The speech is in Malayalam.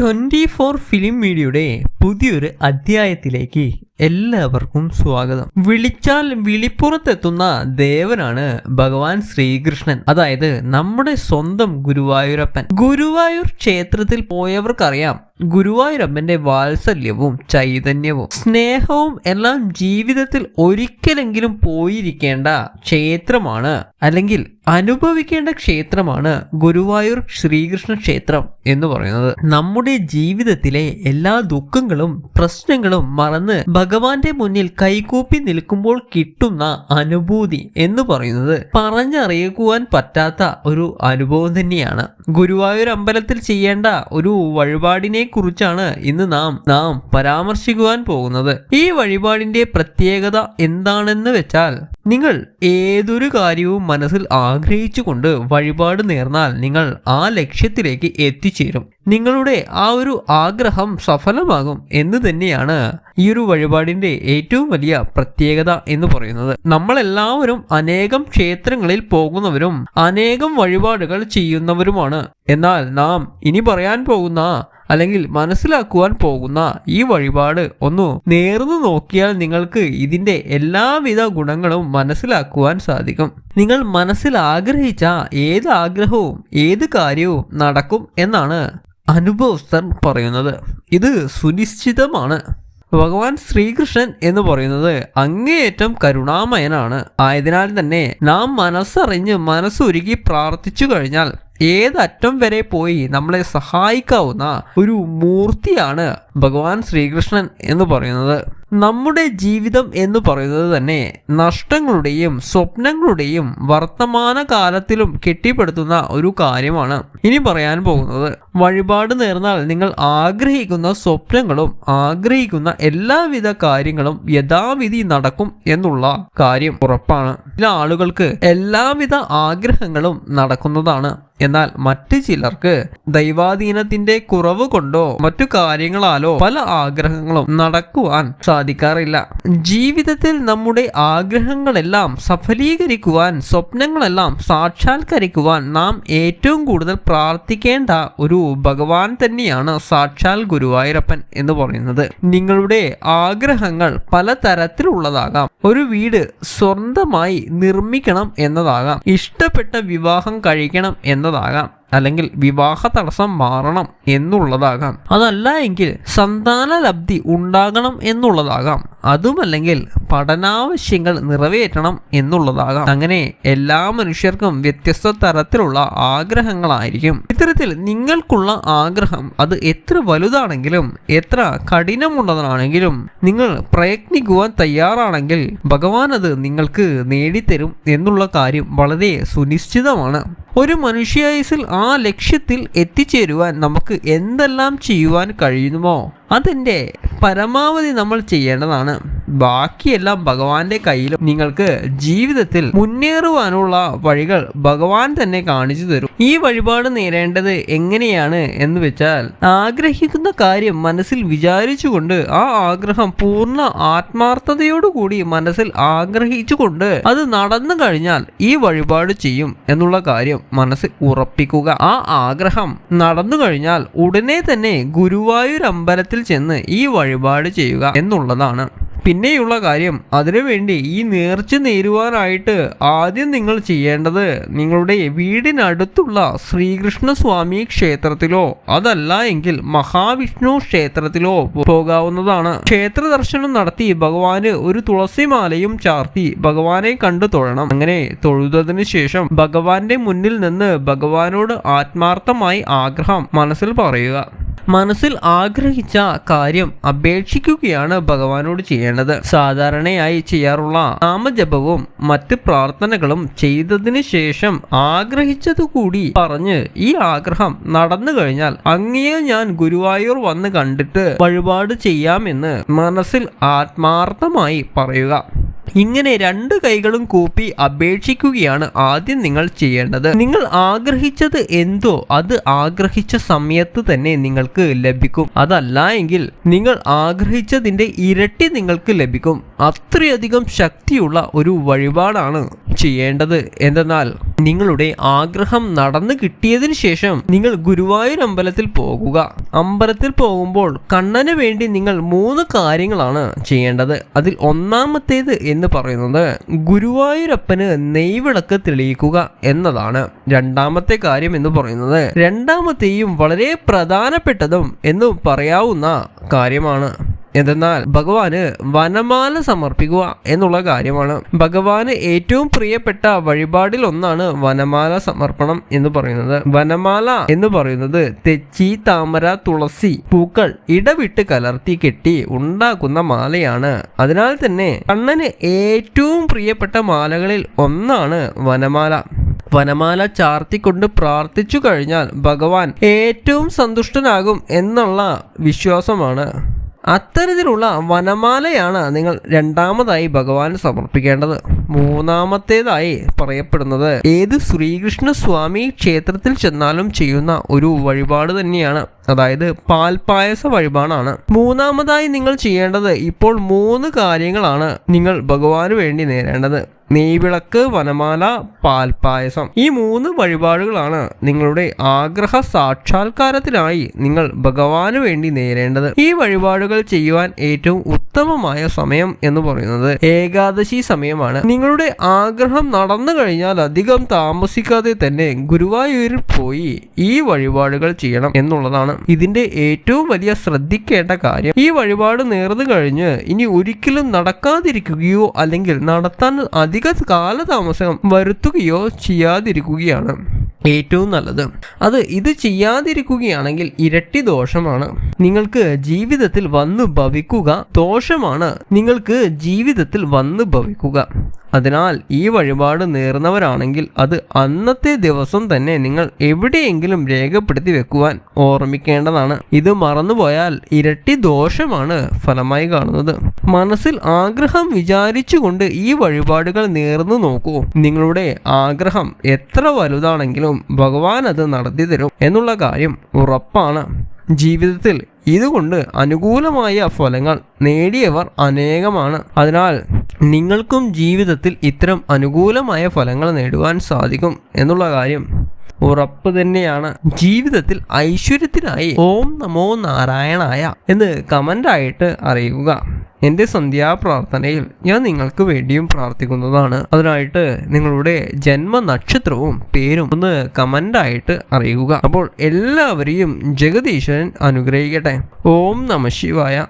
ട്വന്റി ഫോർ ഫിലിം മീഡിയയുടെ പുതിയൊരു അധ്യായത്തിലേക്ക് എല്ലാവർക്കും സ്വാഗതം. വിളിച്ചാൽ വിളിപ്പുറത്തെത്തുന്ന ദേവനാണ് ഭഗവാൻ ശ്രീകൃഷ്ണൻ. അതായത് നമ്മുടെ സ്വന്തം ഗുരുവായൂരപ്പൻ. ഗുരുവായൂർ ക്ഷേത്രത്തിൽ പോയവർക്കറിയാം ഗുരുവായൂരപ്പന്റെ വാത്സല്യവും ചൈതന്യവും സ്നേഹവും എല്ലാം ജീവിതത്തിൽ ഒരിക്കലെങ്കിലും പോയിരിക്കേണ്ട ക്ഷേത്രമാണ് അല്ലെങ്കിൽ അനുഭവിക്കേണ്ട ക്ഷേത്രമാണ് ഗുരുവായൂർ ശ്രീകൃഷ്ണ ക്ഷേത്രം എന്ന് പറയുന്നത്. നമ്മുടെ ജീവിതത്തിലെ എല്ലാ ദുഃഖങ്ങളും പ്രശ്നങ്ങളും മറന്ന് ഭഗവാന്റെ മുന്നിൽ കൈകൂപ്പി നിൽക്കുമ്പോൾ കിട്ടുന്ന അനുഭൂതി എന്ന് പറയുന്നത് പറഞ്ഞറിയിക്കുവാൻ പറ്റാത്ത ഒരു അനുഭവം തന്നെയാണ്. ഗുരുവായൂർ അമ്പലത്തിൽ ചെയ്യേണ്ട ഒരു വഴിപാടിനെ കുറിച്ചാണ് ഇന്ന് നാം നാം പരാമർശിക്കുവാൻ പോകുന്നത്. ഈ വഴിപാടിന്റെ പ്രത്യേകത എന്താണെന്ന് വെച്ചാൽ നിങ്ങൾ ഏതൊരു കാര്യവും മനസ്സിൽ ആഗ്രഹിച്ചുകൊണ്ട് വഴിപാട് നേർന്നാൽ നിങ്ങൾ ആ ലക്ഷ്യത്തിലേക്ക് എത്തിച്ചേരും. നിങ്ങളുടെ ആ ഒരു ആഗ്രഹം സഫലമാകും എന്ന് തന്നെയാണ് ഈ ഒരു വഴിപാടിന്റെ ഏറ്റവും വലിയ പ്രത്യേകത എന്ന് പറയുന്നത്. നമ്മളെല്ലാവരും അനേകം ക്ഷേത്രങ്ങളിൽ പോകുന്നവരും അനേകം വഴിപാടുകൾ ചെയ്യുന്നവരുമാണ്. എന്നാൽ നാം ഇനി പറയാൻ പോകുന്ന അല്ലെങ്കിൽ മനസ്സിലാക്കുവാൻ പോകുന്ന ഈ വഴിപാട് ഒന്ന് നേർന്നു നോക്കിയാൽ നിങ്ങൾക്ക് ഇതിന്റെ എല്ലാവിധ ഗുണങ്ങളും മനസ്സിലാക്കുവാൻ സാധിക്കും. നിങ്ങൾ മനസ്സിൽ ആഗ്രഹിച്ച ഏത് ആഗ്രഹവും ഏത് കാര്യവും നടക്കും എന്നാണ് അനുഭവസ്ഥർ പറയുന്നത്. ഇത് സുനിശ്ചിതമാണ്. ഭഗവാൻ ശ്രീകൃഷ്ണൻ എന്ന് പറയുന്നത് അങ്ങേയറ്റം കരുണാമയനാണ്. ആയതിനാൽ തന്നെ നാം മനസ്സറിഞ്ഞ് മനസ്സൊരുക്കി പ്രാർത്ഥിച്ചു കഴിഞ്ഞാൽ ഏതറ്റം വരെ പോയി നമ്മളെ സഹായിക്കാവുന്ന ഒരു മൂർത്തിയാണ് ഭഗവാൻ ശ്രീകൃഷ്ണൻ എന്ന് പറയുന്നത് നമ്മുടെ ജീവിതം എന്ന് പറയുന്നത് തന്നെ നഷ്ടങ്ങളുടെയും സ്വപ്നങ്ങളുടെയും വർത്തമാന കാലത്തിലും കെട്ടിപ്പടുത്തുന്ന ഒരു കാര്യമാണ്. ഇനി പറയാൻ പോകുന്നത് വഴിപാട് നേർന്നാൽ നിങ്ങൾ ആഗ്രഹിക്കുന്ന സ്വപ്നങ്ങളും ആഗ്രഹിക്കുന്ന എല്ലാവിധ കാര്യങ്ങളും യഥാവിധി നടക്കും എന്നുള്ള കാര്യം ഉറപ്പാണ്. ചില ആളുകൾക്ക് എല്ലാവിധ ആഗ്രഹങ്ങളും നടക്കുന്നതാണ്. എന്നാൽ മറ്റു ചിലർക്ക് ദൈവാധീനത്തിന്റെ കുറവ് കൊണ്ടോ മറ്റു കാര്യങ്ങളാലോ പല ആഗ്രഹങ്ങളും നടക്കുവാൻ സാധിക്കാറില്ല. ജീവിതത്തിൽ നമ്മുടെ ആഗ്രഹങ്ങളെല്ലാം സഫലീകരിക്കുവാൻ സ്വപ്നങ്ങളെല്ലാം സാക്ഷാത്കരിക്കുവാൻ നാം ഏറ്റവും കൂടുതൽ പ്രാർത്ഥിക്കേണ്ട ഒരു ഭഗവാൻ തന്നെയാണ് സാക്ഷാൽ ഗുരുവായൂരപ്പൻ എന്ന് പറയുന്നത്. നിങ്ങളുടെ ആഗ്രഹങ്ങൾ പല തരത്തിലുള്ളതാകാം ഒരു വീട് സ്വന്തമായി നിർമ്മിക്കണം എന്നതാകാം. ഇഷ്ടപ്പെട്ട വിവാഹം കഴിക്കണം എന്നതാകാം. അല്ലെങ്കിൽ വിവാഹ തടസ്സം മാറണം എന്നുള്ളതാകാം. അതല്ല എങ്കിൽ സന്താന ലബ്ധി ഉണ്ടാകണം എന്നുള്ളതാകാം. അതുമല്ലെങ്കിൽ പഠനാവശ്യങ്ങൾ നിറവേറ്റണം എന്നുള്ളതാകാം. അങ്ങനെ എല്ലാ മനുഷ്യർക്കും വ്യത്യസ്ത തരത്തിലുള്ള ആഗ്രഹങ്ങളായിരിക്കും. ഇത്തരത്തിൽ നിങ്ങൾക്കുള്ള ആഗ്രഹം അത് എത്ര വലുതാണെങ്കിലും എത്ര കഠിനമുള്ളതാണെങ്കിലും നിങ്ങൾ പ്രയത്നിക്കുവാൻ തയ്യാറാണെങ്കിൽ ഭഗവാൻ അത് നിങ്ങൾക്ക് നേടിത്തരും എന്നുള്ള കാര്യം വളരെ സുനിശ്ചിതമാണ്. ഒരു മനുഷ്യായുസിൽ ആ ലക്ഷ്യത്തിൽ എത്തിച്ചേരുവാൻ നമുക്ക് എന്തെല്ലാം ചെയ്യുവാൻ കഴിയുമോ അതിന്റെ പരമാവധി നമ്മൾ ചെയ്യേണ്ടതാണ്. ബാക്കിയെല്ലാം ഭഗവാന്റെ കയ്യിലും നിങ്ങൾക്ക് ജീവിതത്തിൽ മുന്നേറുവാനുള്ള വഴികൾ ഭഗവാൻ തന്നെ കാണിച്ചു തരും. ഈ വഴിപാട് നേരേണ്ടത് എങ്ങനെയാണ് എന്ന് വെച്ചാൽ ആഗ്രഹിക്കുന്ന കാര്യം മനസ്സിൽ വിചാരിച്ചുകൊണ്ട് ആ ആഗ്രഹം പൂർണ ആത്മാർത്ഥതയോടുകൂടി മനസ്സിൽ ആഗ്രഹിച്ചുകൊണ്ട് അത് നടന്നു കഴിഞ്ഞാൽ ഈ വഴിപാട് ചെയ്യും എന്നുള്ള കാര്യം മനസ്സിൽ ഉറപ്പിക്കുക. ആ ആഗ്രഹം നടന്നു കഴിഞ്ഞാൽ ഉടനെ തന്നെ ഗുരുവായൂർ അമ്പലത്തിൽ ചെന്ന് ഈ വഴിപാട് ചെയ്യുക എന്നുള്ളതാണ്. പിന്നെയുള്ള കാര്യം അതിനുവേണ്ടി ഈ നേർച്ച നേരുവാനായിട്ട് ആദ്യം നിങ്ങൾ ചെയ്യേണ്ടത് നിങ്ങളുടെ വീടിനടുത്തുള്ള ശ്രീകൃഷ്ണസ്വാമി ക്ഷേത്രത്തിലോ അതല്ല എങ്കിൽ മഹാവിഷ്ണു ക്ഷേത്രത്തിലോ പോകാവുന്നതാണ്. ക്ഷേത്ര ദർശനം നടത്തി ഭഗവാന് ഒരു തുളസിമാലയും ചാർത്തി ഭഗവാനെ കണ്ടു തൊഴണം. അങ്ങനെ തൊഴുതതിനു ശേഷം ഭഗവാന്റെ മുന്നിൽ നിന്ന് ഭഗവാനോട് ആത്മാർത്ഥമായി ആഗ്രഹം മനസ്സിൽ പറയുക. മനസ്സിൽ ആഗ്രഹിച്ച കാര്യം അപേക്ഷിക്കുകയാണ് ഭഗവാനോട് ചെയ്യേണ്ടത്. സാധാരണയായി ചെയ്യാറുള്ള നാമജപവും മറ്റ് പ്രാർത്ഥനകളും ചെയ്തതിന് ശേഷം ആഗ്രഹിച്ചതുകൂടി പറഞ്ഞ് ഈ ആഗ്രഹം നടന്നു കഴിഞ്ഞാൽ അങ്ങയെ ഞാൻ ഗുരുവായൂർ വന്ന് കണ്ടിട്ട് വഴിപാട് ചെയ്യാമെന്ന് മനസ്സിൽ ആത്മാർത്ഥമായി പറയുക. ഇങ്ങനെ രണ്ട് കൈകളും കൂപ്പി അപേക്ഷിക്കുകയാണ് ആദ്യം നിങ്ങൾ ചെയ്യേണ്ടത്. നിങ്ങൾ ആഗ്രഹിച്ചത് എന്തോ അത് ആഗ്രഹിച്ച സമയത്ത് തന്നെ നിങ്ങൾക്ക് ലഭിക്കും. അതല്ല എങ്കിൽ നിങ്ങൾ ആഗ്രഹിച്ചതിന്റെ ഇരട്ടി നിങ്ങൾക്ക് ലഭിക്കും. അത്രയധികം ശക്തിയുള്ള ഒരു വഴിപാടാണ് ചെയ്യേണ്ടത്. എന്തെന്നാൽ നിങ്ങളുടെ ആഗ്രഹം നടന്നു കിട്ടിയതിനു ശേഷം നിങ്ങൾ ഗുരുവായൂർ അമ്പലത്തിൽ പോകുക. അമ്പലത്തിൽ പോകുമ്പോൾ കണ്ണന് വേണ്ടി നിങ്ങൾ മൂന്ന് കാര്യങ്ങളാണ് ചെയ്യേണ്ടത്. അതിൽ ഒന്നാമത്തേത് എന്ന് പറയുന്നത് ഗുരുവായൂരപ്പന് നെയ്വിളക്ക് തെളിയിക്കുക എന്നതാണ്. രണ്ടാമത്തെ കാര്യം എന്ന് പറയുന്നത് രണ്ടാമത്തെയും വളരെ പ്രധാനപ്പെട്ടതും എന്ന് പറയാവുന്ന കാര്യമാണ്. എന്തെന്നാൽ ഭഗവാന് വനമാല സമർപ്പിക്കുക എന്നുള്ള കാര്യമാണ്. ഭഗവാന് ഏറ്റവും പ്രിയപ്പെട്ട വഴിപാടിൽ ഒന്നാണ് വനമാല സമർപ്പണം എന്ന് പറയുന്നത്. വനമാല എന്ന് പറയുന്നത് തെച്ചി താമര തുളസി പൂക്കൾ ഇടവിട്ട് കലർത്തി കെട്ടി ഉണ്ടാക്കുന്ന മാലയാണ്. അതിനാൽ തന്നെ കണ്ണന് ഏറ്റവും പ്രിയപ്പെട്ട മാലകളിൽ ഒന്നാണ് വനമാല. വനമാല ചാർത്തിക്കൊണ്ട് പ്രാർത്ഥിച്ചു കഴിഞ്ഞാൽ ഭഗവാൻ ഏറ്റവും സന്തുഷ്ടനാകും എന്നുള്ള വിശ്വാസമാണ്. അത്തരത്തിലുള്ള വനമാലയാണ് നിങ്ങൾ രണ്ടാമതായി ഭഗവാൻ സമർപ്പിക്കേണ്ടത്. മൂന്നാമത്തേതായി പറയപ്പെടുന്നത് ഏത് ശ്രീകൃഷ്ണ സ്വാമി ക്ഷേത്രത്തിൽ ചെന്നാലും ചെയ്യുന്ന ഒരു വഴിപാട് തന്നെയാണ്. അതായത് പാൽപായസ വഴിപാടാണ്. മൂന്നാമതായി നിങ്ങൾ ചെയ്യേണ്ടത് ഇപ്പോൾ മൂന്ന് കാര്യങ്ങളാണ് നിങ്ങൾ ഭഗവാന് വേണ്ടി നേരേണ്ടത്. നെയ്വിളക്ക് വനമാല പാൽപായസം ഈ മൂന്ന് വഴിപാടുകളാണ് നിങ്ങളുടെ ആഗ്രഹ സാക്ഷാത്കാരത്തിനായി നിങ്ങൾ ഭഗവാന് വേണ്ടി നേരേണ്ടത്. ഈ വഴിപാടുകൾ ചെയ്യുവാൻ ഏറ്റവും ഉത്തമമായ സമയം എന്ന് പറയുന്നത് ഏകാദശി സമയമാണ്. നിങ്ങളുടെ ആഗ്രഹം നടന്നു കഴിഞ്ഞാൽ അധികം താമസിക്കാതെ തന്നെ ഗുരുവായൂരിൽ പോയി ഈ വഴിപാടുകൾ ചെയ്യണം എന്നുള്ളതാണ് ഇതിന്റെ ഏറ്റവും വലിയ ശ്രദ്ധിക്കേണ്ട കാര്യം. ഈ വഴിപാട് നേർന്നു കഴിഞ്ഞ് ഇനി ഒരിക്കലും നടക്കാതിരിക്കുകയോ അല്ലെങ്കിൽ നടത്താൻ അധിക കാലതാമസം വരുത്തുകയോ ചെയ്യാതിരിക്കുകയാണ്. ഏറ്റവും നല്ലത്. അത് ഇത് ചെയ്യാതിരിക്കുകയാണെങ്കിൽ ഇരട്ടി ദോഷമാണ്. നിങ്ങൾക്ക് ജീവിതത്തിൽ വന്നു ഭവിക്കുക ദോഷമാണ്. നിങ്ങൾക്ക് ജീവിതത്തിൽ വന്നു ഭവിക്കുക അതിനാൽ ഈ വഴിപാട് നേർന്നവരാണെങ്കിൽ അത് അന്നത്തെ ദിവസം തന്നെ നിങ്ങൾ എവിടെയെങ്കിലും രേഖപ്പെടുത്തി വെക്കുവാൻ ഓർമ്മിക്കേണ്ടതാണ്. ഇത് മറന്നുപോയാൽ ഇരട്ടി ദോഷമാണ് ഫലമായി കാണുന്നത്. മനസ്സിൽ ആഗ്രഹം വിചാരിച്ചുകൊണ്ട് ഈ വഴിപാടുകൾ നേർന്നു നോക്കൂ. നിങ്ങളുടെ ആഗ്രഹം എത്ര വലുതാണെങ്കിലും ഭഗവാൻ അത് നടത്തി തരും എന്നുള്ള കാര്യം ഉറപ്പാണ്. ജീവിതത്തിൽ ഇതുകൊണ്ട് അനുകൂലമായ ഫലങ്ങൾ നേടിയവർ അനേകമാണ്. അതിനാൽ നിങ്ങൾക്കും ജീവിതത്തിൽ ഇത്തരം അനുകൂലമായ ഫലങ്ങൾ നേടുവാൻ സാധിക്കും എന്നുള്ള കാര്യം ഉറപ്പ് തന്നെയാണ്. ജീവിതത്തിൽ ഐശ്വര്യത്തിനായി ഓം നമോ നാരായണായ എന്ന് കമന്റായിട്ട് അറിയുക. എന്റെ സന്ധ്യാപ്രാർത്ഥനയിൽ ഞാൻ നിങ്ങൾക്ക് വേണ്ടിയും പ്രാർത്ഥിക്കുന്നതാണ്. അതിനായിട്ട് നിങ്ങളുടെ ജന്മ നക്ഷത്രവും പേരും ഒന്ന് കമന്റായിട്ട് അറിയുക. അപ്പോൾ എല്ലാവരെയും ജഗദീശ്വരൻ അനുഗ്രഹിക്കട്ടെ. ഓം നമ ശിവായ.